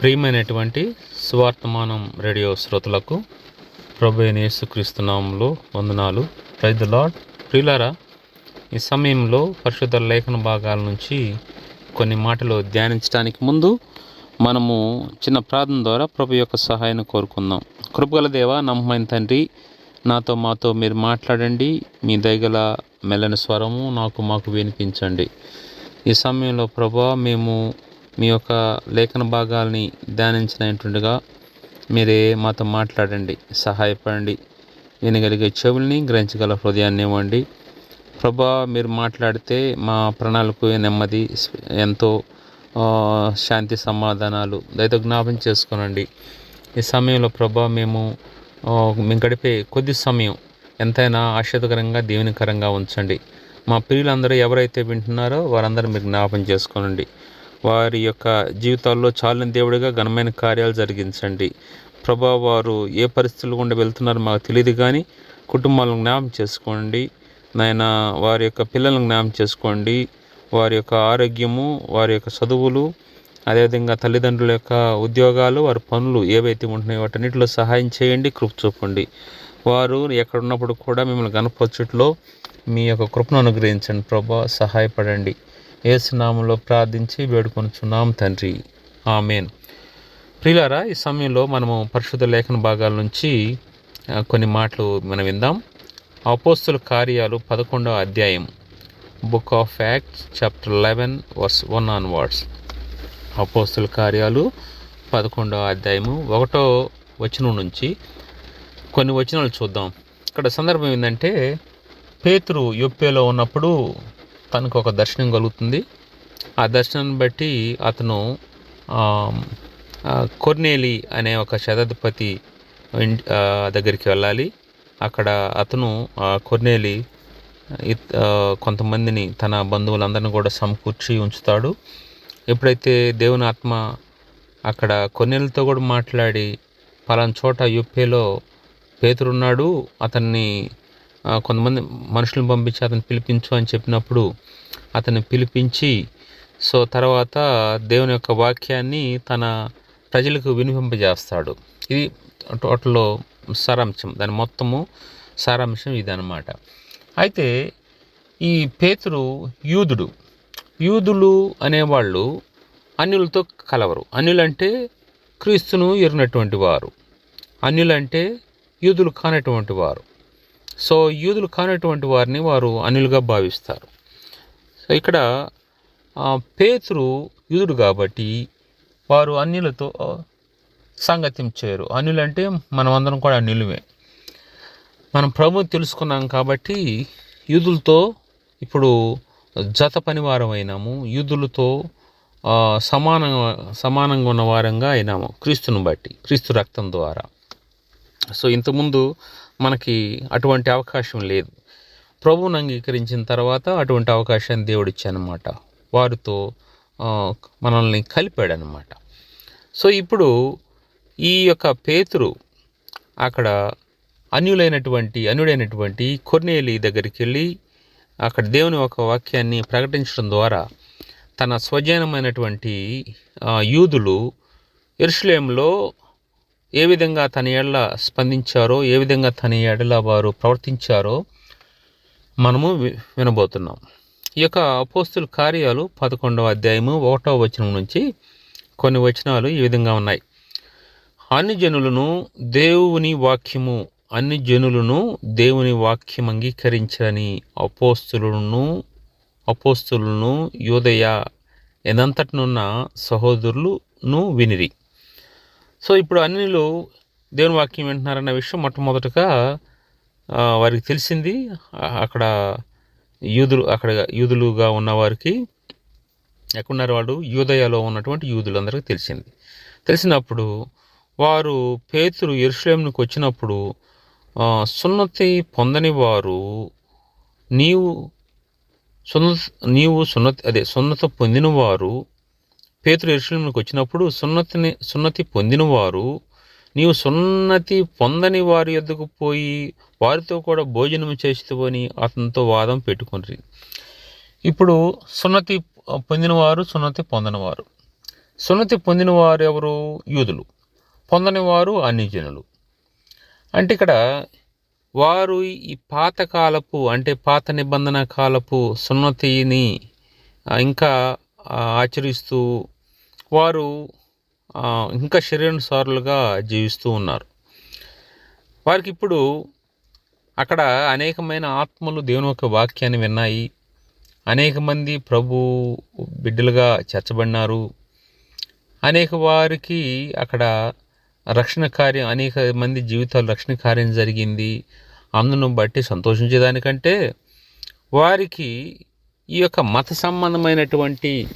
ప్రియమైనటువంటి స్వార్థమానం రేడియో శ్రోతలకు ప్రభు యేసుక్రీస్తునామంలో వందనాలు. ప్రైజ్ లార్డ్ ప్రియులారా ఈ సమయంలో పరిశుద్ధ లేఖన భాగాల నుంచి కొన్ని మాటలు ధ్యానించడానికి ముందు మనము చిన్న ప్రార్థన ద్వారా ప్రభు యొక్క సహాయాన్ని కోరుకుందాం. కృపగల దేవ నమ్మమైన తండ్రి నాతో మాతో మీరు మాట్లాడండి. మీ దయగల మెల్లని స్వరము నాకు మాకు వినిపించండి. ఈ సమయంలో ప్రభా మేము మీ యొక్క లేఖన భాగాల్ని ధ్యానించినట్టుగా మీరే మాతో మాట్లాడండి సహాయపడండి. వినగలిగే చెవుల్ని గ్రహించగల హృదయాన్ని ఇవ్వండి. ప్రభా మీరు మాట్లాడితే మా ప్రాణాలకు నెమ్మది ఎంతో శాంతి సమాధానాలు దయతో జ్ఞాపం చేసుకోనండి. ఈ సమయంలో ప్రభా మేము మేము గడిపే కొద్ది సమయం ఎంతైనా ఆశ్చర్యకరంగా దీవెనకరంగా ఉంచండి. మా ప్రియులందరూ ఎవరైతే వింటున్నారో వారందరూ మీరు జ్ఞాపం చేసుకోనండి. వారి యొక్క జీవితాల్లో చాలని దేవుడిగా ఘనమైన కార్యాలు జరిగించండి. ప్రభా వారు ఏ పరిస్థితులు గుండా వెళ్తున్నారో మాకు తెలియదు కానీ కుటుంబాలను జ్ఞాపం చేసుకోండి. నాయన వారి యొక్క పిల్లలను జ్ఞాపం చేసుకోండి. వారి యొక్క ఆరోగ్యము వారి యొక్క చదువులు అదేవిధంగా తల్లిదండ్రుల యొక్క ఉద్యోగాలు వారి పనులు ఏవైతే ఉంటున్నాయో వాటన్నిటిలో సహాయం చేయండి కృప చూపండి. వారు ఎక్కడున్నప్పుడు కూడా మిమ్మల్ని గణపరచుట్లో మీ యొక్క కృపను అనుగ్రహించండి ప్రభా సహాయపడండి. ఏసునామంలో ప్రార్థించి వేడుకొనుచున్నాం తండ్రి. ఆమెన్. ప్రియులారా ఈ సమయంలో మనము పరిశుద్ధ లేఖన భాగాల నుంచి కొన్ని మాటలు మనం విందాం. అపోస్తుల కార్యాలు పదకొండవ అధ్యాయం book of acts chapter eleven verse one onwards అపోస్తుల కార్యాలు పదకొండవ అధ్యాయము ఒకటో వచనం నుంచి కొన్ని వచనాలు చూద్దాం. ఇక్కడ సందర్భం ఏంటంటే పేతురు యొప్పేలో ఉన్నప్పుడు తనకు ఒక దర్శనం కలుగుతుంది. ఆ దర్శనాన్ని బట్టి అతను కొర్నేలి అనే ఒక శతాధిపతి దగ్గరికి వెళ్ళాలి. అక్కడ అతను కొర్నేలి కొంతమందిని తన బంధువులందరిని కూడా సమకూర్చి ఉంచుతాడు. ఎప్పుడైతే దేవుని ఆత్మ అక్కడ కొన్నేళ్ళతో కూడా మాట్లాడి పలానా చోట యుప్పేలో పేతురున్నాడు అతన్ని కొంతమంది మనుషులను పంపించి అతను పిలిపించు అని చెప్పినప్పుడు అతన్ని పిలిపించి సో తర్వాత దేవుని యొక్క వాక్యాన్ని తన ప్రజలకు వినిపింపజేస్తాడు. ఇది టోటల్లో సారాంశం. దాని మొత్తము సారాంశం ఇదన్నమాట. అయితే ఈ పేతురు యూదుడు యూదులు అనేవాళ్ళు అన్యులతో కలవరు. అన్యులంటే క్రీస్తును ఎరినటువంటి వారు. అన్యులంటే యూదులు కానటువంటి వారు. సో యూదులు కానటువంటి వారిని వారు అనులుగా భావిస్తారు. సో ఇక్కడ పేతురు యూదుడు కాబట్టి వారు అన్యులతో సాంగత్యం చేయరు. అన్యులంటే మనం అందరం కూడా అన్యులమే. మనం ప్రభు తెలుసుకున్నాం కాబట్టి యూదులతో ఇప్పుడు జత పనివారం అయినాము యూదులతో సమాన సమానంగా సమానంగా ఉన్న వారంగా అయినాము క్రీస్తుని బట్టి క్రీస్తు రక్తం ద్వారా. సో ఇంతకుముందు మనకి అటువంటి అవకాశం లేదు. ప్రభువుని అంగీకరించిన తర్వాత అటువంటి అవకాశాన్ని దేవుడు ఇచ్చానమాట. వారితో మనల్ని కలిపాడనమాట. సో ఇప్పుడు ఈ యొక్క పేతురు అక్కడ అన్యులైనటువంటి అన్యుడైనటువంటి కొర్నేలి దగ్గరికి వెళ్ళి అక్కడ దేవుని ఒక వాక్యాన్ని ప్రకటించడం ద్వారా తన స్వజనమైనటువంటి యూదులు ఎరుషులేంలో ఏ విధంగా తన ఏళ్ళ స్పందించారో ఏ విధంగా తన ఏడల వారు ప్రవర్తించారో మనము వి- వినబోతున్నాం. ఈ యొక్క అపోస్తుల కార్యాలు పదకొండవ అధ్యాయము ఒకటవ వచనం నుంచి కొన్ని వచనాలు ఈ విధంగా ఉన్నాయి. అన్ని జనులను దేవుని వాక్యము అన్ని జనులను దేవుని వాక్యం అంగీకరించని అపోస్తులను అపోస్తులను యోదయ ఎదంతటనున్న సహోదరులను వినిరి. సో ఇప్పుడు అన్నిలు దేవుని వాక్యం వింటున్నారన్న విషయం మొట్టమొదటగా వారికి తెలిసింది. అక్కడ యూదులు అక్కడ యూదులుగా ఉన్నవారికి ఎక్కడున్నారు వాళ్ళు? యూదయలో ఉన్నటువంటి యూదులందరికీ తెలిసింది. తెలిసినప్పుడు వారు పేతురు ఎరుషలేంకి వచ్చినప్పుడు సున్నతి పొందని వారు నీవు సున్న నీవు సున్నతి అదే సున్నత పొందినవారు పేతురు ఎరుషలేంకి వచ్చినప్పుడు సున్నతిని సున్నతి పొందినవారు నీవు సున్నతి పొందని వారి యొద్దకు పోయి వారితో కూడా భోజనం చేస్తువని అతనితో వాదం పెట్టుకుని ఇప్పుడు సున్నతి పొందినవారు సున్నతి పొందనివారు. సున్నతి పొందినవారు ఎవరు? యూదులు. పొందనివారు అన్యజనులు. అంటే ఇక్కడ వారు ఈ పాతకాలపు అంటే పాత నిబంధన కాలపు సున్నతిని ఇంకా ఆచరిస్తూ వారు ఇంకా శరీరానుసారులుగా జీవిస్తూ ఉన్నారు. వారికి ఇప్పుడు అక్కడ అనేకమైన ఆత్మలు దేవుని యొక్క వాక్యాన్ని విన్నాయి. అనేక మంది ప్రభు బిడ్డలుగా చేర్చబడినారు. అనేక వారికి అక్కడ రక్షణ కార్యం అనేక మంది జీవితాలు రక్షణ కార్యం జరిగింది. అందును బట్టి సంతోషించేదానికంటే వారికి ఈ యొక్క మత సంబంధమైనటువంటి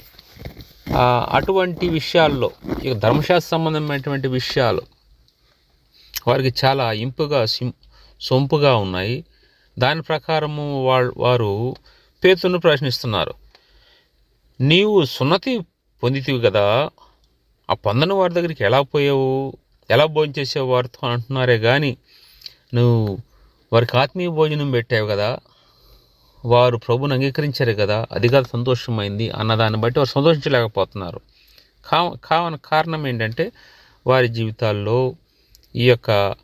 అటువంటి విషయాల్లో ఈ యొక్క ధర్మశాస్త్ర సంబంధమైనటువంటి విషయాలు వారికి చాలా ఇంపుగా సిం సొంపుగా ఉన్నాయి. దాని ప్రకారము వాళ్ళు వారు పేతును ప్రశ్నిస్తున్నారు. నీవు సున్నతి పొందితివి కదా ఆ పొందని వారి దగ్గరికి ఎలా పోయావు? ఎలా భోజనం వారితో అంటున్నారే కానీ నువ్వు వారికి ఆత్మీయ భోజనం పెట్టావు కదా వారు ప్రభుని అంగీకరించారు కదా అది కాదు సంతోషమైంది అన్నదాన్ని బట్టి వారు సంతోషించలేకపోతున్నారు. కా కావన కారణం ఏంటంటే వారి జీవితాల్లో ఈ యొక్క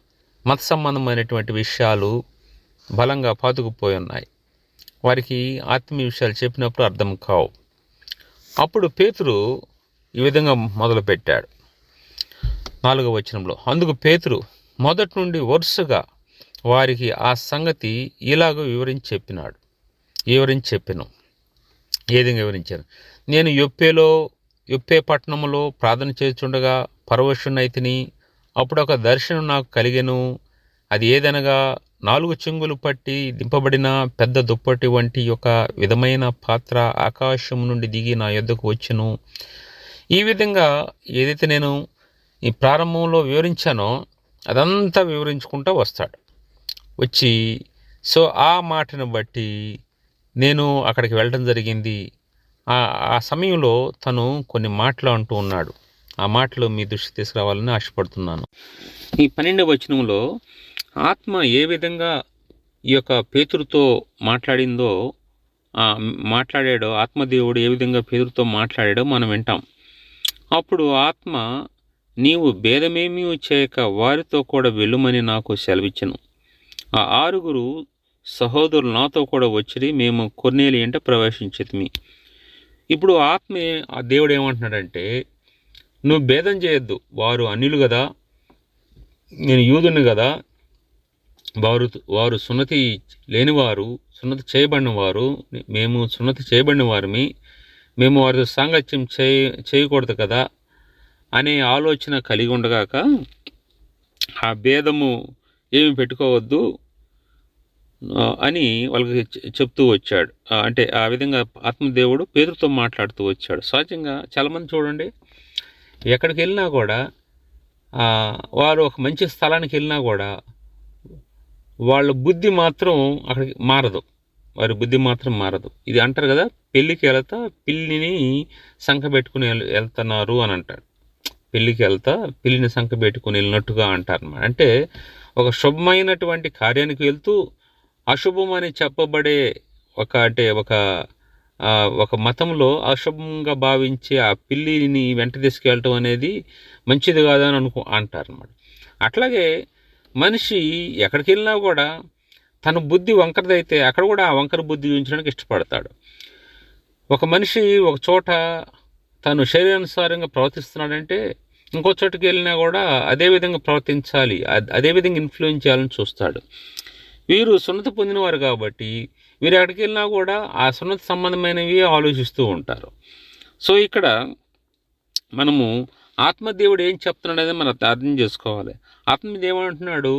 మత సంబంధమైనటువంటి విషయాలు బలంగా పాతుకుపోయి ఉన్నాయి వారికి ఆత్మీయ విషయాలు చెప్పినప్పుడు అర్థం కావు. అప్పుడు పేతురు ఈ విధంగా మొదలుపెట్టాడు. నాలుగవ వచనంలో అందుకు పేతురు మొదటి నుండి వరుసగా వారికి ఆ సంగతి ఇలాగ వివరించి చెప్పినాడు. వివరించి చెప్పాను. ఏ విధంగా వివరించాను? నేను యొప్పేలో యొప్పే పట్టణంలో ప్రార్థన చేస్తుండగా పరవశునైతిని అప్పుడు ఒక దర్శనం నాకు కలిగెను. అది ఏదనగా నాలుగు చెంగులు పట్టి దింపబడిన పెద్ద దుప్పటి వంటి ఒక విధమైన పాత్ర ఆకాశం నుండి దిగి నా యొద్దకు వచ్చెను. ఈ విధంగా ఏదైతే నేను ఈ ప్రారంభంలో వివరించానో అదంతా వివరించుకుంటూ వస్తాడు. వచ్చి సో ఆ మాటను బట్టి నేను అక్కడికి వెళ్ళడం జరిగింది. ఆ సమయంలో తను కొన్ని మాటలు అంటూ ఉన్నాడు. ఆ మాటలు మీ దృష్టి తీసుకురావాలని ఆశపడుతున్నాను. ఈ పన్నెండవ వచనంలో ఆత్మ ఏ విధంగా ఈ యొక్క పేతురుతో మాట్లాడిందో మాట్లాడాడో ఆత్మదేవుడు ఏ విధంగా పేతురుతో మాట్లాడాడో మనం వింటాం. అప్పుడు ఆత్మ నీవు భేదమేమీ చేయక వారితో కూడా వెళ్ళుమని నాకు సెలవిచ్చను. ఆ ఆరుగురు సహోదరులు నాతో కూడా వచ్చిరి మేము కొన్నేలి ఎంట ప్రవేశించేది ఇప్పుడు ఆత్మ ఆ దేవుడు ఏమంటున్నాడంటే నువ్వు భేదం చేయొద్దు. వారు అన్యులు కదా నేను యూదుని కదా వారు వారు సున్నతి లేనివారు సున్నతి చేయబడిన వారు మేము సున్నతి చేయబడిన వారిమి మేము వారితో సాంగత్యం చేయ చేయకూడదు కదా అనే ఆలోచన కలిగి ఉండగాక ఆ భేదము ఏమి పెట్టుకోవద్దు. అని వాళ్ళకి చెప్తూ వచ్చాడు. అంటే ఆ విధంగా ఆత్మదేవుడు పేరుతో మాట్లాడుతూ వచ్చాడు. సహజంగా చాలామంది చూడండి ఎక్కడికి వెళ్ళినా కూడా వారు ఒక మంచి స్థలానికి వెళ్ళినా కూడా వాళ్ళ బుద్ధి మాత్రం అక్కడికి మారదు. వారి బుద్ధి మాత్రం మారదు. ఇది అంటారు కదా పెళ్ళికి వెళ్తా పిల్లిని సంఖ పెట్టుకుని వెళ్తున్నారు అని అంటారు. పెళ్ళికి వెళ్తా పిల్లిని సంఖ పెట్టుకుని వెళ్ళినట్టుగా అంటారు అంటే ఒక శుభమైనటువంటి కార్యానికి వెళ్తూ అశుభం అని చెప్పబడే ఒక అంటే ఒక ఒక మతంలో అశుభంగా భావించే ఆ పిల్లిని వెంట తీసుకెళ్ళటం అనేది మంచిది కాదని అనుకో అంటారు అన్నమాట అట్లాగే మనిషి ఎక్కడికి వెళ్ళినా కూడా తన బుద్ధి వంకరదైతే అక్కడ కూడా ఆ వంకర బుద్ధి ఉంచడానికి ఇష్టపడతాడు. ఒక మనిషి ఒక చోట తను శరీరానుసారంగా ప్రవర్తిస్తున్నాడంటే ఇంకో చోటుకి వెళ్ళినా కూడా అదే విధంగా ప్రవర్తించాలి అదే విధంగా ఇన్ఫ్లుయెన్స్ చేయాలని చూస్తాడు. వీరు సున్నతి పొందినవారు కాబట్టి వీరు ఎక్కడికి వెళ్ళినా కూడా ఆ సున్నతి సంబంధమైనవి ఆలోచిస్తూ ఉంటారు. సో ఇక్కడ మనము ఆత్మదేవుడు ఏం చెప్తున్నాడు అనేది మనం అర్థం చేసుకోవాలి. ఆత్మదేవుడు అంటున్నాడు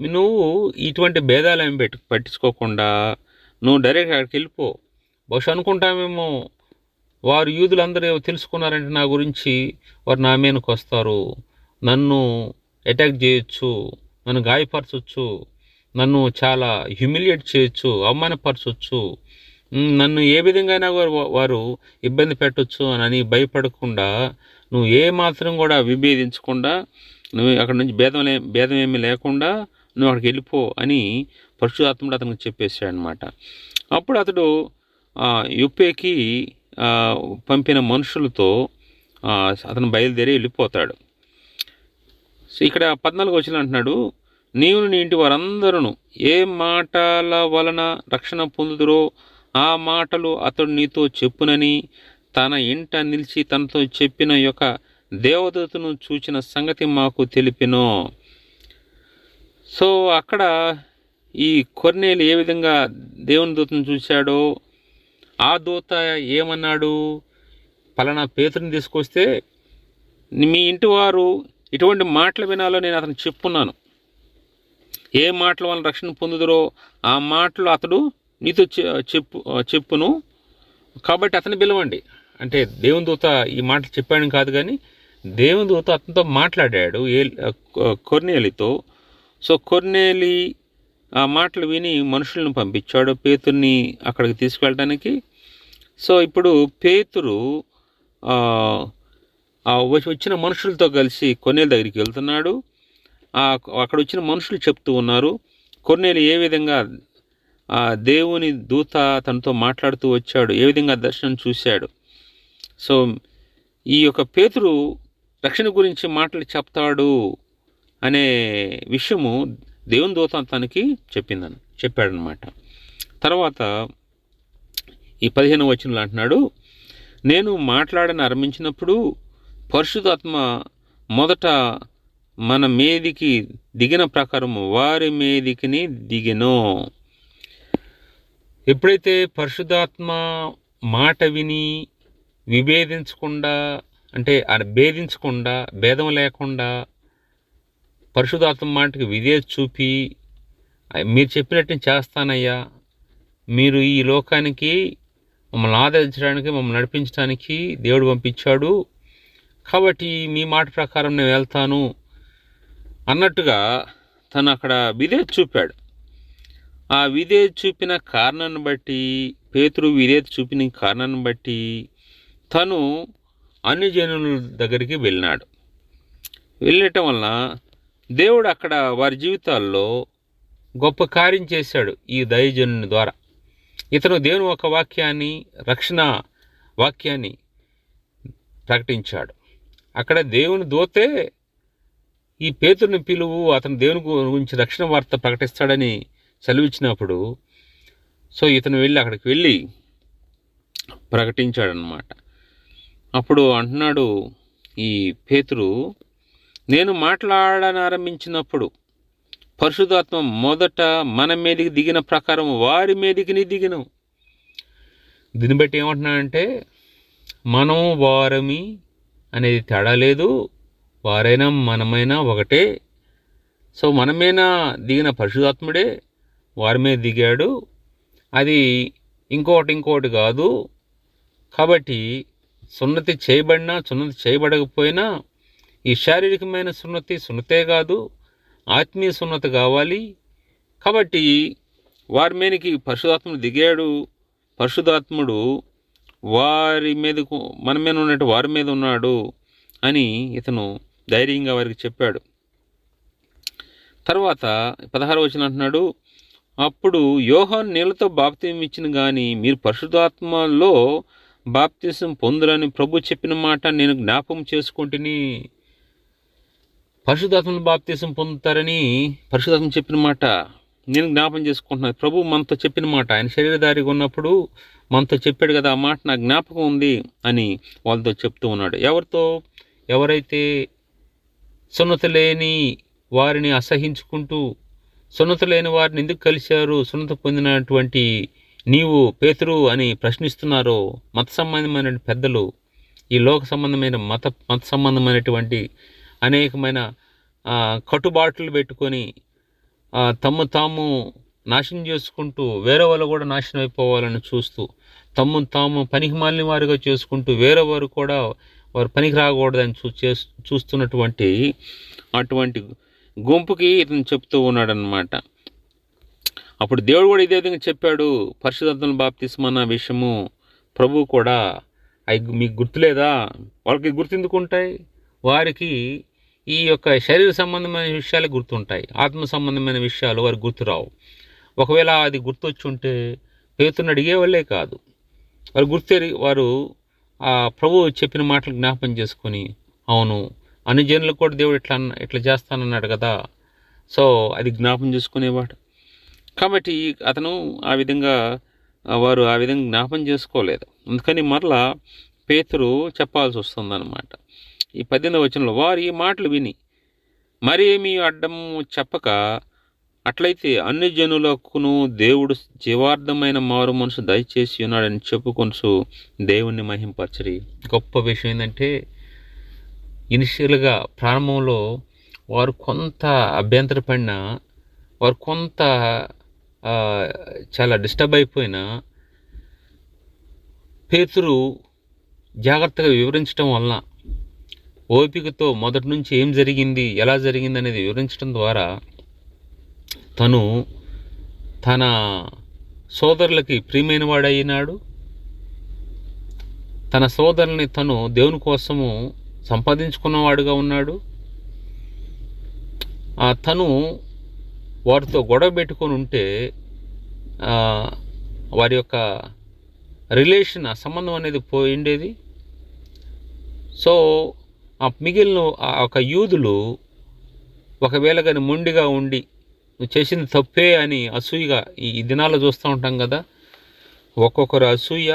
నువ్వు ఇటువంటి భేదాలు ఏమి పెట్టు పట్టించుకోకుండా నువ్వు డైరెక్ట్ అక్కడికి వెళ్ళిపో. బహుశా అనుకుంటామేమో వారు యూదులందరూ ఏమో తెలుసుకున్నారంటే నా గురించి వారు నా మీదకి వస్తారు. నన్ను అటాక్ చేయొచ్చు నన్ను గాయపరచవచ్చు నన్ను చాలా హ్యూమిలియేట్ చేయొచ్చు అవమానపరచవచ్చు నన్ను ఏ విధంగా అయినా వారు వారు ఇబ్బంది పెట్టొచ్చు అని భయపడకుండా నువ్వు ఏ మాత్రం కూడా విభేదించకుండా నువ్వు అక్కడ నుంచి భేదం లే భేదం ఏమీ లేకుండా నువ్వు అక్కడికి వెళ్ళిపో అని పరశురాత్ముడు అతనికి చెప్పేశాడు అనమాట అప్పుడు అతడు ఆ, యుప్పేకి పంపిన మనుషులతో అతను బయలుదేరి వెళ్ళిపోతాడు. సో ఇక్కడ పద్నాలుగు వచ్చిన అంటున్నాడు నీవు నీ ఇంటి వారందరూ ఏ మాటల వలన రక్షణ పొందుదురో ఆ మాటలు అతడు నీతో చెప్పునని తన ఇంట నిలిచి తనతో చెప్పిన యొక్క దేవదూతను చూచిన సంగతి మాకు తెలిపినో. సో అక్కడ ఈ కొర్నేలు ఏ విధంగా దేవుని దూతను చూశాడో ఆ దూత ఏమన్నాడు? పలానా పేతుని తీసుకొస్తే మీ ఇంటి వారు ఇటువంటి మాటలు వినాలో నేను అతను చెప్పున్నాను. ఏ మాటల వలన రక్షణ పొందుదరో ఆ మాటలు అతడు నీతో చె- చెప్పు చెప్పును. కాబట్టి అతని పిలవండి. అంటే దేవుని దూత ఈ మాటలు చెప్పాడని కాదు కానీ దేవుని దూత అతనితో మాట్లాడాడు. ఏ కొర్నేలితో. సో కొర్నేలి ఆ మాటలు విని మనుషులను పంపించాడు పేతుర్ని అక్కడికి తీసుకెళ్ళడానికి సో ఇప్పుడు పేతురు వచ్చిన మనుషులతో కలిసి కొనేల దగ్గరికి వెళ్తున్నాడు. అక్కడ వచ్చిన మనుషులు చెప్తూ ఉన్నారు. కొన్నేలు ఏ విధంగా ఆ దేవుని దూత తనతో మాట్లాడుతూ వచ్చాడు ఏ విధంగా దర్శనం చూశాడు. సో ఈ యొక్క పేతురు రక్షణ గురించి మాటలు చెప్తాడు అనే విషయము దేవుని దూత తనకి చెప్పిందని చెప్పాడనమాట. తర్వాత ఈ పదిహేను వచనంలో అంటున్నాడు నేను మాట్లాడని ఆరంభించినప్పుడు పరిశుధాత్మ మొదట మన మీదికి దిగిన ప్రకారం వారి మీదికిని దిగెను. ఎప్పుడైతే పరిశుధాత్మ మాట విని విభేదించకుండా అంటే ఆ భేదించకుండా భేదం లేకుండా పరిశుధాత్మ మాటకి విధేయత చూపి మీరు చెప్పినట్టు చేస్తానయ్యా. మీరు ఈ లోకానికి మమ్మల్ని ఆదరించడానికి మమ్మల్ని నడిపించడానికి దేవుడు పంపించాడు. కాబట్టి మీ మాట ప్రకారం నేను వెళ్తాను. అన్నట్టుగా తను అక్కడ విధేయత చూపాడు. ఆ విధేయత చూపిన కారణాన్ని బట్టి పేతురు విధేయత చూపిన కారణాన్ని బట్టి తను అన్ని జనుల దగ్గరికి వెళ్ళినాడు. వెళ్ళటం వలన దేవుడు అక్కడ వారి జీవితాల్లో గొప్ప కార్యం చేశాడు ఈ దయజనుని ద్వారా. ఇతను దేవుని ఒక వాక్యాన్ని రక్షణ వాక్యాన్ని ప్రకటించాడు. అక్కడ దేవుని దోతే ఈ పేతుని పిలువు అతను దేవుని గురించి రక్షణ వార్త ప్రకటిస్తాడని సెలవిచ్చినప్పుడు సో ఇతను వెళ్ళి అక్కడికి వెళ్ళి ప్రకటించాడనమాట అప్పుడు అంటున్నాడు ఈ పేతురు నేను మాట్లాడని ఆరంభించినప్పుడు పరిశుధాత్మ మొదట మన మీదకి దిగిన ప్రకారం వారి మీదకి దిగినం. దీన్ని బట్టి ఏమంటున్నాడంటే మనం వారమి అనేది తేడా లేదు వారైనా మనమైనా ఒకటే. సో మనమైనా దిగిన పరిశుధాత్ముడే వారి మీద దిగాడు. అది ఇంకోటి ఇంకోటి కాదు. కాబట్టి సున్నతి చేయబడినా సున్నతి చేయబడకపోయినా ఈ శారీరకమైన సున్నతి సున్నతే కాదు. ఆత్మీయ సున్నతి కావాలి. కాబట్టి వారి మీదకి పరిశుధాత్ముడు దిగాడు. పరిశుధాత్ముడు వారి మీదకు మన మీద ఉన్నట్టు వారి మీద ఉన్నాడు అని ఇతను ధైర్యంగా వారికి చెప్పాడు. తర్వాత పదహారు వచ్చిన అంటున్నాడు అప్పుడు యోహాన్ నీళ్ళతో బాప్తిసం ఇచ్చిన కానీ మీరు పరిశుధాత్మలో బాప్తిసం పొందురని ప్రభు చెప్పిన మాట నేను జ్ఞాపకం చేసుకుంటుని పరిశుధాత్మను బాప్తిసం పొందుతారని పరిశుధాత్మ చెప్పిన మాట నేను జ్ఞాపం చేసుకుంటున్నాను. ప్రభు మనతో చెప్పిన మాట ఆయన శరీరధారిగా ఉన్నప్పుడు మనతో చెప్పాడు కదా ఆ మాట నాకు జ్ఞాపకం ఉంది అని వాళ్ళతో చెప్తూ ఉన్నాడు. ఎవరితో? ఎవరైతే సున్నత లేని వారిని అసహించుకుంటూ సున్నత లేని వారిని ఎందుకు కలిశారు సున్నత పొందినటువంటి నీవు పేతురు అని ప్రశ్నిస్తున్నారో మత సంబంధమైన పెద్దలు ఈ లోక సంబంధమైన మత మత సంబంధమైనటువంటి అనేకమైన కట్టుబాట్లు పెట్టుకొని తమ్ము తాము నాశనం చేసుకుంటూ వేరే వాళ్ళు కూడా నాశనం అయిపోవాలని చూస్తూ తమ్ము తాము పనికి మాలిన వారిగా చేసుకుంటూ వేరే వారు కూడా వారు పనికి రాకూడదని చూ చూస్తున్నటువంటి అటువంటి గుంపుకి ఇతను చెప్తూ ఉన్నాడనమాట అప్పుడు దేవుడు కూడా ఇదే విధంగా చెప్పాడు పరిశుధాత్మను బాప్తిస్మన్న విషయము ప్రభు కూడా అవి మీకు గుర్తులేదా? వాళ్ళకి గుర్తుందుకుంటాయి? వారికి ఈ యొక్క శరీర సంబంధమైన విషయాలు గుర్తుంటాయి ఆత్మ సంబంధమైన విషయాలు వారికి గుర్తురావు. ఒకవేళ అది గుర్తొచ్చుంటే పేతుని అడిగేవాళ్ళే కాదు. వారు గుర్తెరి వారు ఆ ప్రభు చెప్పిన మాటలు జ్ఞాపం చేసుకొని అవును అనుజనులు కూడా దేవుడు ఇట్లా అన్న- ఇట్లా చేస్తానన్నాడు కదా. సో అది జ్ఞాపం చేసుకునేవాడు. కాబట్టి అతను ఆ విధంగా వారు ఆ విధంగా జ్ఞాపం చేసుకోలేదు. అందుకని మరలా పేతురు చెప్పాల్సి వస్తుందన్నమాట. ఈ పద్దెనిమిది వచనంలో వారు ఈ మాటలు విని మరేమీ అడ్డం చెప్పక అట్లయితే అన్ని జనులకును దేవుడు జీవార్థమైన మారు మనసు దయచేసి ఉన్నాడని చెప్పుకొనసు దేవుణ్ణి మహింపరచరి. గొప్ప విషయం ఏంటంటే ఇనిషియల్గా ప్రారంభంలో వారు కొంత అభ్యంతరపడిన వారు కొంత చాలా డిస్టర్బ్ అయిపోయినా పేతురు జాగ్రత్తగా వివరించడం వలన ఓపికతో మొదటి నుంచి ఏం జరిగింది ఎలా జరిగింది అనేది వివరించడం ద్వారా తను తన సోదరులకి ప్రియమైన వాడైనాడు తన సోదరుల్ని తను దేవుని కోసము సంపాదించుకున్నవాడుగా ఉన్నాడు. ఆ తను వారితో గొడవ పెట్టుకొని ఉంటే వారి యొక్క రిలేషన్ ఆ సంబంధం అనేది పోయిండేది సో ఆ మిగిలిన ఆ యొక్క యూదులు ఒకవేళ కానీ మొండిగా ఉండి నువ్వు చేసింది తప్పే అని అసూయగా ఈ దినాల్లో చూస్తూ ఉంటాం కదా. ఒక్కొక్కరు అసూయ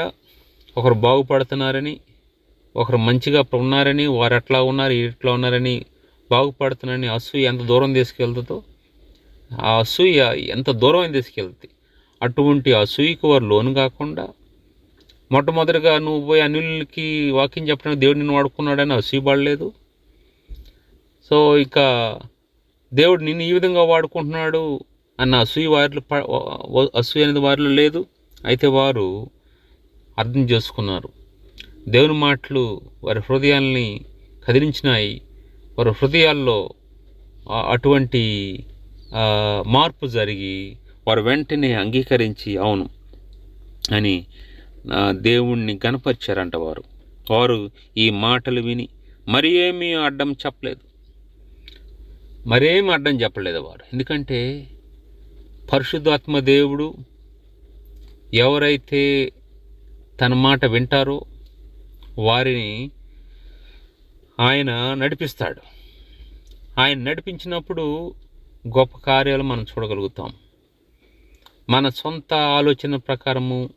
ఒకరు బాగుపడుతున్నారని ఒకరు మంచిగా ఉన్నారని వారు ఎట్లా ఉన్నారు ఇట్లా ఉన్నారని బాగుపడుతున్నారని అసూయ ఎంత దూరం తీసుకెళ్తుందో ఆ అసూయ ఎంత దూరం తీసుకెళ్తుంది. అటువంటి అసూయకు వారు లోను కాకుండా మొట్టమొదటిగా నువ్వు పోయి అనిల్కి వాకింగ్ చెప్పడానికి దేవుడు నిన్ను వాడుకున్నాడని అసూయపడలేదు సో ఇక దేవుడు నిన్ను ఈ విధంగా వాడుకుంటున్నాడు అన్న అసూయ వారిలో ప- అసూయ అనేది వారిలో లేదు. అయితే వారు అర్థం చేసుకున్నారు. దేవుని మాటలు వారి హృదయాల్ని కదిలించినాయి. వారి హృదయాల్లో అటువంటి మార్పు జరిగి వారు వెంటనే అంగీకరించి అవును అని దేవుణ్ణి గనపరిచారంట వారు. వారు ఈ మాటలు విని మరి ఏమీ అడ్డం చెప్పలేదు. మరేం అడ్డం చెప్పలేదు వారు ఎందుకంటే పరిశుద్ధాత్మ దేవుడు ఎవరైతే తన మాట వింటారో వారిని ఆయన నడిపిస్తాడు. ఆయన నడిపించినప్పుడు గొప్ప కార్యాలు మనం చూడగలుగుతాం. మన సొంత ఆలోచన ప్రకారము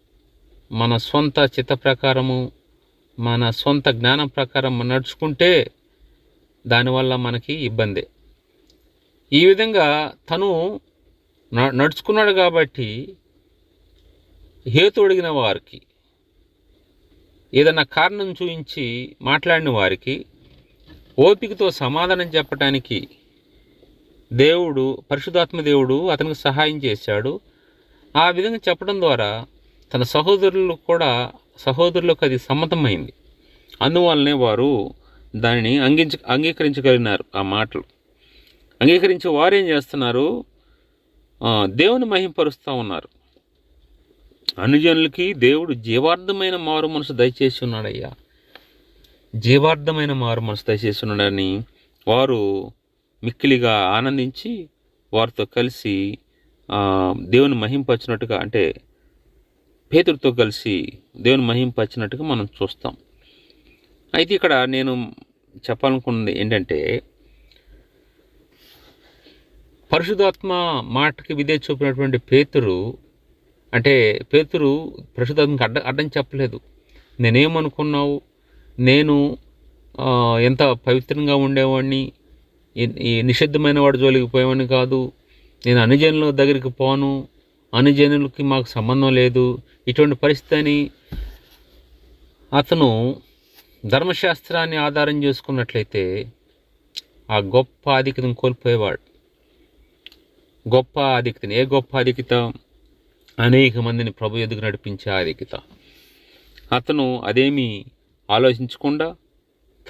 మన సొంత చిత్త ప్రకారము మన సొంత జ్ఞానం ప్రకారం నడుచుకుంటే దానివల్ల మనకి ఇబ్బందే. ఈ విధంగా తను న- నడుచుకున్నాడు కాబట్టి హేతు అడిగిన వారికి ఏదన్నా కారణం చూపించి మాట్లాడిన వారికి ఓపికతో సమాధానం చెప్పటానికి దేవుడు పరిశుధాత్మ దేవుడు అతనికి సహాయం చేశాడు. ఆ విధంగా చెప్పడం ద్వారా తన సహోదరులు కూడా సహోదరులకు అది సమ్మతమైంది. అందువల్లనే వారు దానిని అంగించ అంగీకరించగలిగినారు ఆ మాటలు. అంగీకరించి వారు ఏం చేస్తున్నారు? దేవుని మహింపరుస్తూ ఉన్నారు. అనుజనులకి దేవుడు జీవార్థమైన మారు మనసు దయచేసి ఉన్నాడయ్యా. జీవార్థమైన మారు మనసు దయచేసి ఉన్నాడని వారు మిక్కిలిగా ఆనందించి వారితో కలిసి దేవుని మహింపచ్చినట్టుగా అంటే పేతుడితో కలిసి దేవుని మహింపచ్చినట్టుగా మనం చూస్తాం. అయితే ఇక్కడ నేను చెప్పాలనుకున్నది ఏంటంటే పరిశుధాత్మ మాటకి విధే చూపినటువంటి పేతురు అంటే పేతురు పరిశుధాత్మకి అడ్డ అడ్డం చెప్పలేదు. నేనేమనుకున్నావు? నేను ఎంత పవిత్రంగా ఉండేవాడిని ఈ- నిషిద్ధమైన వాడు జోలికి పోయేవాడిని కాదు. నేను అనుజనుల దగ్గరికి పోను. అనుజనులకి మాకు సంబంధం లేదు. ఇటువంటి పరిస్థితిని అతను ధర్మశాస్త్రాన్ని ఆధారం చేసుకున్నట్లయితే ఆ గొప్ప ఆధిక్యతను కోల్పోయేవాడు. గొప్ప ఆధిక్యతని ఏ గొప్ప ఆధిక్యత? అనేక మందిని ప్రభు ఎదుగు నడిపించే ఆధిక్యత. అతను అదేమి ఆలోచించకుండా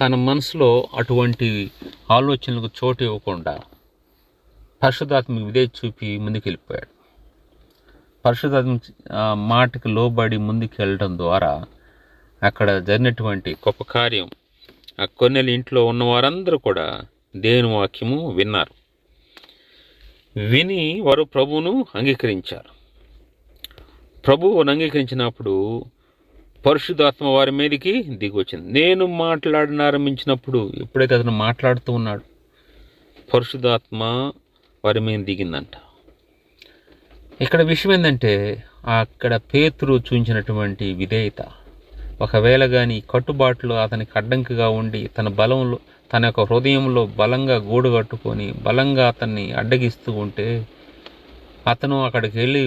తన మనసులో అటువంటి ఆలోచనలకు చోటు ఇవ్వకుండా పరిశుధాత్మక విధే చూపి ముందుకెళ్ళిపోయాడు. పరిశుధాత్మ ఆ, మాటకి లోబడి ముందుకు వెళ్ళడం ద్వారా అక్కడ జరిగినటువంటి గొప్ప కార్యం ఆ కొన్నెల ఇంట్లో ఉన్న వారందరూ కూడా దేవుని వాక్యము విన్నారు. విని వారు ప్రభువును అంగీకరించారు. ప్రభువును అంగీకరించినప్పుడు పరిశుద్ధాత్మ వారి మీదకి దిగి వచ్చింది నేను మాట్లాడనారంభించినప్పుడు ఎప్పుడైతే అతను మాట్లాడుతూ ఉన్నాడు పరిశుద్ధాత్మ వారి మీద దిగిందంట. ఇక్కడ విషయం ఏంటంటే అక్కడ పేతురు చూపించినటువంటి విధేయత. ఒకవేళ కానీ కట్టుబాట్లు అతనికి అడ్డంకిగా ఉండి తన బలంలో తన యొక్క హృదయంలో బలంగా గూడు కట్టుకొని బలంగా అతన్ని అడ్డగిస్తూ ఉంటే అతను అక్కడికి వెళ్ళి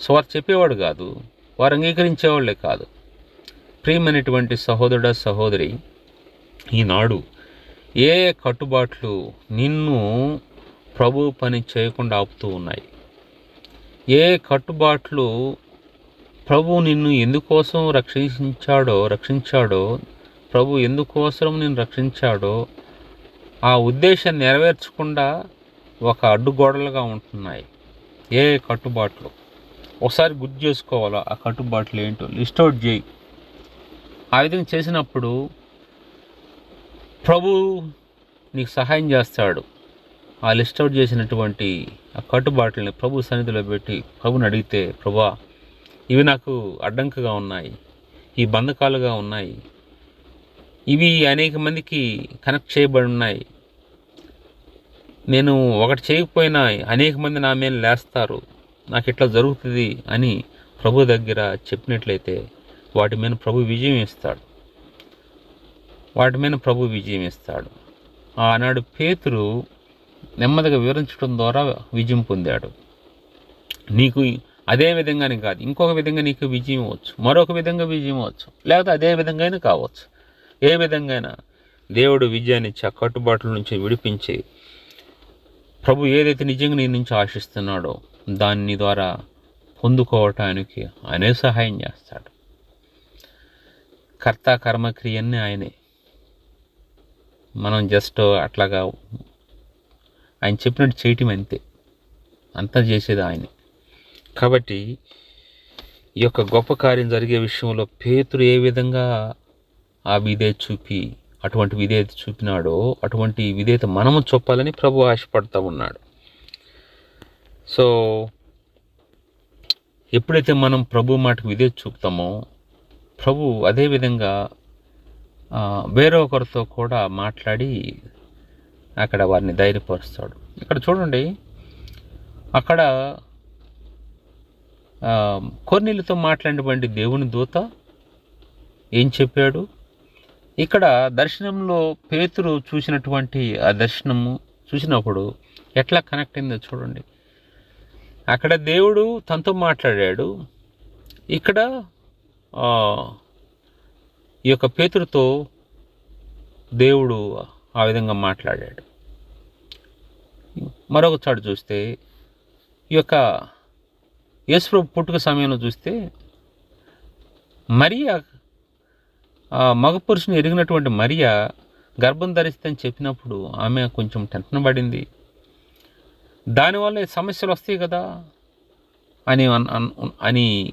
స్వార్ చెప్పేవాడు కాదు వారు అంగీకరించేవాళ్ళే కాదు. ప్రియమైనటువంటి సహోదరుడ సహోదరి ఈనాడు ఏ కట్టుబాట్లు నిన్ను ప్రభు పని చేయకుండా ఆపుతూ ఉన్నాయి? ఏ కట్టుబాట్లు ప్రభు నిన్ను ఎందుకోసం రక్షించాడో రక్షించాడో ప్రభు ఎందుకోసం నేను రక్షించాడో ఆ ఉద్దేశం నెరవేర్చకుండా ఒక అడ్డుగోడలుగా ఉంటున్నాయి. ఏ కట్టుబాట్లు? ఒకసారి గుర్తు చేసుకోవాలా ఆ కట్టుబాట్లు ఏంటో? లిస్ట్ అవుట్ చేయి. ఆ విధంగా చేసినప్పుడు ప్రభు నీకు సహాయం చేస్తాడు. ఆ లిస్ట్ అవుట్ చేసినటువంటి ఆ కట్టుబాట్లని ప్రభు సన్నిధిలో పెట్టి ప్రభుని అడిగితే ప్రభా ఇవి నాకు అడ్డంకగా ఉన్నాయి. ఈ బంధకాలుగా ఉన్నాయి. ఇవి అనేక మందికి కనెక్ట్ చేయబడి ఉన్నాయి నేను ఒకటి చేయకపోయినా అనేక మంది నా మీద లేస్తారు. నాకు ఇట్లా జరుగుతుంది అని ప్రభు దగ్గర చెప్పినట్లయితే వాటి మీద ప్రభు విజయం ఇస్తాడు. వాటి మీద ప్రభు విజయం ఇస్తాడు. ఆనాడు పేతురు నెమ్మదిగా వివరించడం ద్వారా విజయం పొందాడు. నీకు అదే విధంగానే కాదు ఇంకొక విధంగా నీకు విజయం అవ్వచ్చు మరొక విధంగా విజయం అవ్వచ్చు లేకపోతే అదే విధంగానే కావచ్చు. ఏ విధంగా దేవుడు విజయాన్ని ఇచ్చి ఆ కట్టుబాట్ల నుంచి విడిపించి ప్రభు ఏదైతే నిజంగా నీ నుంచి ఆశిస్తున్నాడో దాన్ని ద్వారా పొందుకోవటానికి ఆయనే సహాయం చేస్తాడు. కర్త కర్మక్రియన్ని ఆయనే. మనం జస్ట్ అట్లాగా ఆయన చెప్పినట్టు చేయటం అంతే. అంతా చేసేది ఆయనే. కాబట్టి ఈ యొక్క గొప్ప కార్యం జరిగే విషయంలో పేతురు ఏ విధంగా ఆ విధేయత చూపి అటువంటి విధేయత చూపినాడో అటువంటి విధేయత మనము చొప్పాలని ప్రభు ఆశపడతా ఉన్నాడు. సో ఎప్పుడైతే మనం ప్రభు మాటకు విధేయత చూపుతామో ప్రభు అదే విధంగా వేరొకరితో కూడా మాట్లాడి అక్కడ వారిని ధైర్యపరుస్తాడు. ఇక్కడ చూడండి అక్కడ ఆ, మాట్లాడినటువంటి దేవుని దూత ఏం చెప్పాడు? ఇక్కడ దర్శనంలో పేతురు చూసినటువంటి ఆ దర్శనము చూసినప్పుడు ఎట్లా కనెక్ట్ అయిందో చూడండి. అక్కడ దేవుడు తనతో మాట్లాడాడు. ఇక్కడ ఈ యొక్క పేతురుతో దేవుడు ఆ విధంగా మాట్లాడాడు. మరొక చాటు చూస్తే ఈ యొక్క యేసుప్రభు పుట్టుక సమయంలో చూస్తే మరియా మగ పురుషుని ఎరిగినటువంటి మరియా గర్భం ధరిస్తని చెప్పినప్పుడు ఆమె కొంచెం టెన్షన్ పడింది. దానివల్ల సమస్యలు వస్తాయి కదా అని అన్- అన్- అని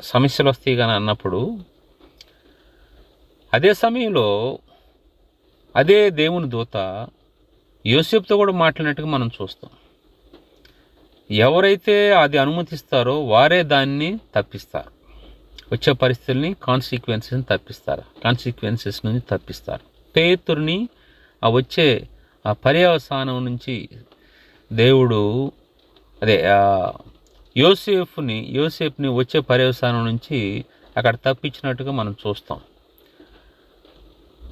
సమస్యలు వస్తాయి కానీ అన్నప్పుడు అదే సమయంలో అదే దేవుని దూత యోసేపుతో కూడా మాట్లాడినట్టుగా మనం చూస్తాం. ఎవరైతే అది అనుమతిస్తారో వారే దాన్ని తప్పిస్తారు. వచ్చే పరిస్థితుల్ని కాన్సిక్వెన్సెస్ని తప్పిస్తారు. కాన్సిక్వెన్సెస్ నుంచి తప్పిస్తారు. పేతుర్ని ఆ వచ్చే ఆ పర్యవసానం నుంచి దేవుడు అదే యోసేఫ్ని యోసేఫ్ని వచ్చే పర్యవసానం నుంచి అక్కడ తప్పించినట్టుగా మనం చూస్తాం.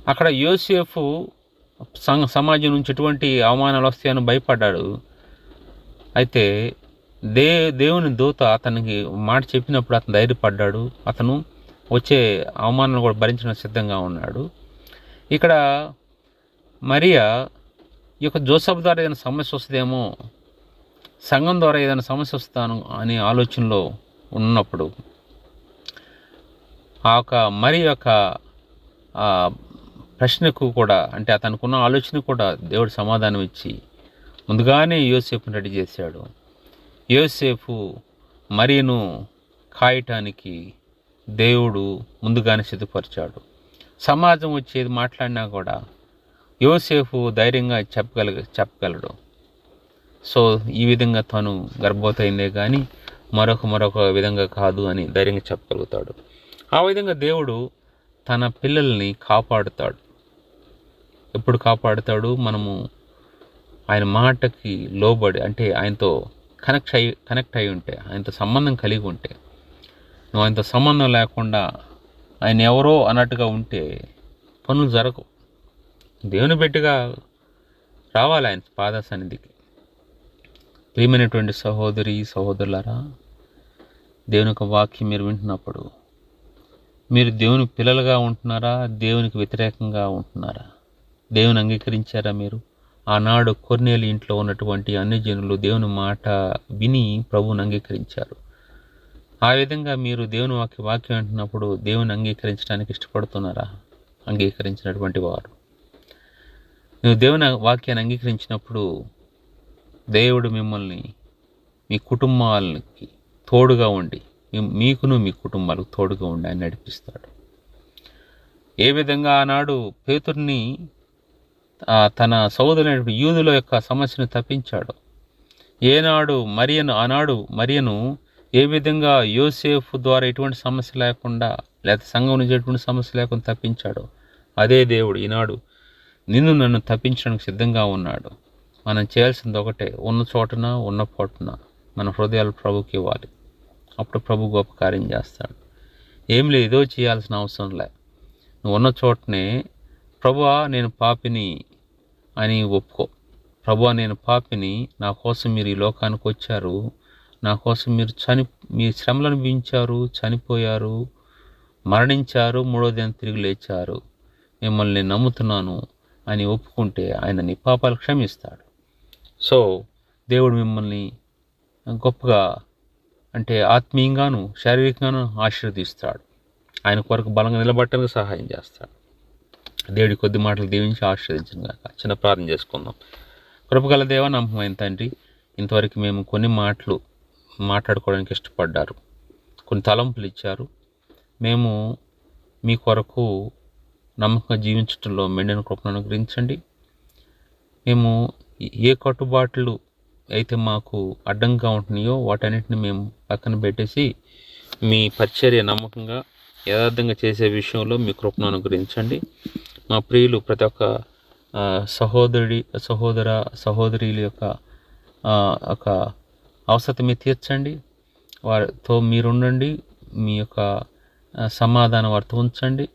అక్కడ యోసేఫ్ సమాజం నుంచి ఎటువంటి అవమానాలు వస్తాయని భయపడ్డాడు. అయితే దే దేవుని దూత అతనికి మాట చెప్పినప్పుడు అతను ధైర్యపడ్డాడు. అతను వచ్చే అవమానాలు కూడా భరించడం సిద్ధంగా ఉన్నాడు. ఇక్కడ మరియా ఈ యొక్క జోసఫ్ ద్వారా ఏదైనా సమస్య వస్తుందేమో సంఘం ద్వారా ఏదైనా సమస్య వస్తాను అనే ఆలోచనలో ఉన్నప్పుడు ఆ యొక్క మరి యొక్క ప్రశ్నకు కూడా అంటే అతనుకున్న ఆలోచన కూడా దేవుడు సమాధానం ఇచ్చి ముందుగానే యోసేపుని రెడీ చేశాడు. యోసేపు మరీను కాయటానికి దేవుడు ముందుగానే సిద్ధపరిచాడు. సమాజం వచ్చేది మాట్లాడినా కూడా యోసేపు ధైర్యంగా చెప్పగల చెప్పగలడు. సో ఈ విధంగా తను గర్భవతయిందే కానీ మరొక మరొక విధంగా కాదు అని ధైర్యంగా చెప్పగలుగుతాడు. ఆ విధంగా దేవుడు తన పిల్లల్ని కాపాడుతాడు. ఎప్పుడు కాపాడుతాడు? మనము ఆయన మాటకి లోబడి అంటే ఆయనతో కనెక్ట్ అయి కనెక్ట్ అయి ఉంటే ఆయనతో సంబంధం కలిగి ఉంటే నువ్వు ఆయనతో సంబంధం లేకుండా ఆయన ఎవరో అన్నట్టుగా ఉంటే పనులు జరగవు. దేవుని బిడ్డగా రావాలి ఆయన పాద సన్నిధికి ప్రియమైనటువంటి సహోదరి సహోదరులారా దేవుని యొక్క వాక్యం మీరు వింటున్నప్పుడు మీరు దేవుని పిల్లలుగా ఉంటున్నారా? దేవునికి వ్యతిరేకంగా ఉంటున్నారా? దేవుని అంగీకరించారా మీరు? ఆనాడు కొర్నేలి ఇంట్లో ఉన్నటువంటి అన్ని జనులు దేవుని మాట విని ప్రభువుని అంగీకరించారు. ఆ విధంగా మీరు దేవుని వాక్య వాక్యం అంటున్నప్పుడు దేవుని అంగీకరించడానికి ఇష్టపడుతున్నారా? అంగీకరించినటువంటి వారు. నువ్వు దేవుని వాక్యాన్ని అంగీకరించినప్పుడు దేవుడు మిమ్మల్ని మీ కుటుంబాలకి తోడుగా ఉండి మీకును మీ కుటుంబాలకు తోడుగా ఉండి ఆయన నడిపిస్తాడు. ఏ విధంగా ఆనాడు పేతుర్ని తన సోదరులైన యూదుల యొక్క సమస్యను తప్పించాడు. ఏనాడు మరియను ఆనాడు మరియను ఏ విధంగా యోసేఫ్ ద్వారా ఎటువంటి సమస్య లేకుండా లేదా సంఘం నుంచి ఎటువంటి సమస్య లేకుండా తప్పించాడో అదే దేవుడు ఈనాడు నిన్ను నన్ను తప్పించడానికి సిద్ధంగా ఉన్నాడు. మనం చేయాల్సింది ఒకటే ఉన్న చోటన ఉన్న పోటున మన హృదయాలు ప్రభుకి ఇవ్వాలి. అప్పుడు ప్రభు గొప్ప కార్యం చేస్తాడు. ఏం లేదో ఏదో చేయాల్సిన అవసరం లే. నువ్వు ఉన్న చోటనే ప్రభువా నేను పాపిని అని ఒప్పుకో. ప్రభువా నేను పాపిని నా కోసం మీరు ఈ లోకానికి వచ్చారు. నా కోసం మీరు చని మీ శ్రమలను అనుభవించారు చనిపోయారు మరణించారు మూడో దిన తిరిగి లేచారు. మిమ్మల్ని నమ్ముతున్నాను అని ఒప్పుకుంటే ఆయన నీ పాపాలు క్షమిస్తాడు. సో దేవుడు మిమ్మల్ని గొప్పగా అంటే ఆత్మీయంగాను శారీరకంగాను ఆశీర్వదిస్తాడు. ఆయన కొరకు బలంగా నిలబట్టడానికి సహాయం చేస్తాడు. దేవుడి కొద్ది మాటలు దీవించి ఆశీర్వదించిన గాక. చిన్న ప్రార్థన చేసుకుందాం. కృపగల దేవ నమ్మకమైన తండ్రి ఇంతవరకు మేము కొన్ని మాటలు మాట్లాడుకోవడానికి ఇష్టపడ్డారు. కొన్ని తలంపులు ఇచ్చారు. మేము మీ కొరకు నమ్మకంగా జీవించడంలో మెండిన కృపను అనుగ్రహించండి. మేము ఏ కట్టుబాట్లు అయితే మాకు అడ్డంగా ఉంటున్నాయో వాటన్నిటిని మేము పక్కన పెట్టేసి మీ పరిచర్య నమ్మకంగా యథార్థంగా చేసే విషయంలో మీ కృపను అనుగ్రహించండి. మా ప్రియులు ప్రతి ఒక్క సహోదరుడి సహోదర సహోదరుల యొక్క ఒక అవసరత మీరు తీర్చండి. వారితో మీరుండండి మీ యొక్క సమాధానం వారితో ఉంచండి.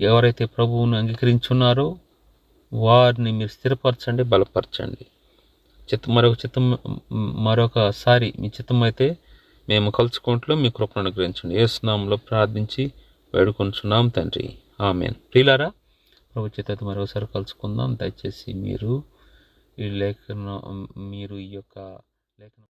ఎవరైతే ప్రభువును అంగీకరించున్నారో వారిని మీరు స్థిరపరచండి బలపరచండి. చిత్తం మరొక చిత్తం మరొకసారి మీ చిత్తం అయితే మేము కలుసుకుంటూ మీ కృపను అనుగ్రహించండి. ఏ స్నామంలో ప్రార్థించి వేడుకొంచున్నాం తండ్రి. ఆమెన్. ప్రియులారా ప్రభు చేత మరొకసారి కలుసుకుందాం. దయచేసి మీరు ఈ లేఖను మీరు ఈ యొక్క లేఖను